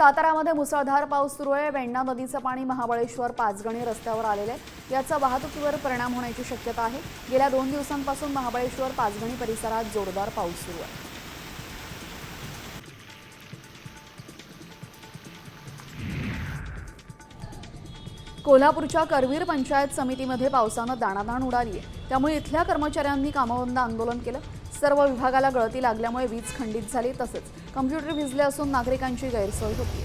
सातारामध्ये मुसळधार पाऊस सुरू आहे. वेण्णा नदीचं पाणी महाबळेश्वर पाचगणी रस्त्यावर आलेलं आहे. याचा वाहतुकीवर परिणाम होण्याची शक्यता आहे. गेल्या दोन दिवसांपासून महाबळेश्वर पाचगणी परिसरात जोरदार पाऊस सुरू आहे. कोल्हापूरच्या करवीर पंचायत समितीमध्ये पावसानं दाणादाण उडाली आहे. त्यामुळे इथल्या कर्मचाऱ्यांनी कामबंद आंदोलन केलं. सर्व विभागाला गळती लागल्यामुळे वीज खंडित झाली. तसंच कम्प्युटर भिजले असून नागरिकांची गैरसोय होती.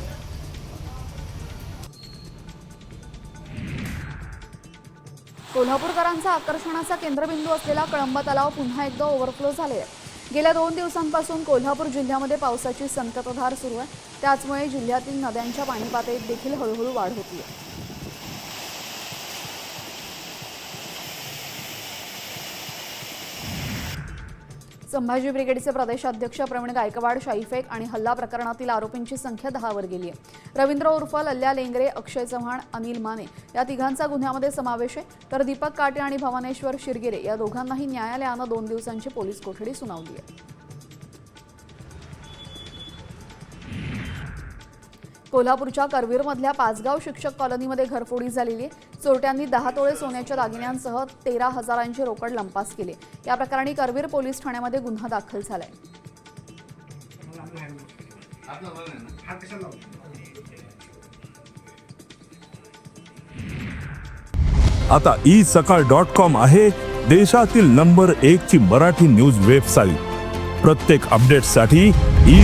कोल्हापूरकरांचा आकर्षणाचा केंद्रबिंदू असलेला कळंब तलाव पुन्हा एकदा ओव्हरफ्लो झाले आहे. गेल्या दोन दिवसांपासून कोल्हापूर जिल्ह्यामध्ये पावसाची संततधार सुरू आहे. त्याचमुळे जिल्ह्यातील नद्यांच्या पाणी पातळीत देखील हळूहळू वाढ होती आहे संभाजी ब्रिगेडचे प्रदेशाध्यक्ष प्रवीण गायकवाड शाईफेक आणि हल्ला प्रकरणातील आरोपींची संख्या दहावर गेली आहे. रवींद्र उर्फ लल्ल्या लेंगरे अक्षय चव्हाण अनिल माने या तिघांचा गुन्ह्यामध्ये समावेश आहे. तर दीपक काटे आणि भवानेश्वर शिरगिरे या दोघांनाही न्यायालयानं दोन दिवसांची पोलीस कोठडी सुनावली आहे. कोल्हापूरच्या करवीरमधल्या पाचगाव शिक्षक कॉलनीमध्ये घरफोडी झालेली. आहे चोरट्यांनी दहा तोळे सोन्याच्या दागिन्यांसह तेरा हजारांची रोकड लंपास केली. या प्रकरणी करवीर पोलीस ठाण्यामध्ये गुन्हा दाखल झालाय. आता ई सकाळ डॉट कॉम आहे देशातील नंबर एक ची मराठी न्यूज वेबसाईट. प्रत्येक अपडेटसाठी ई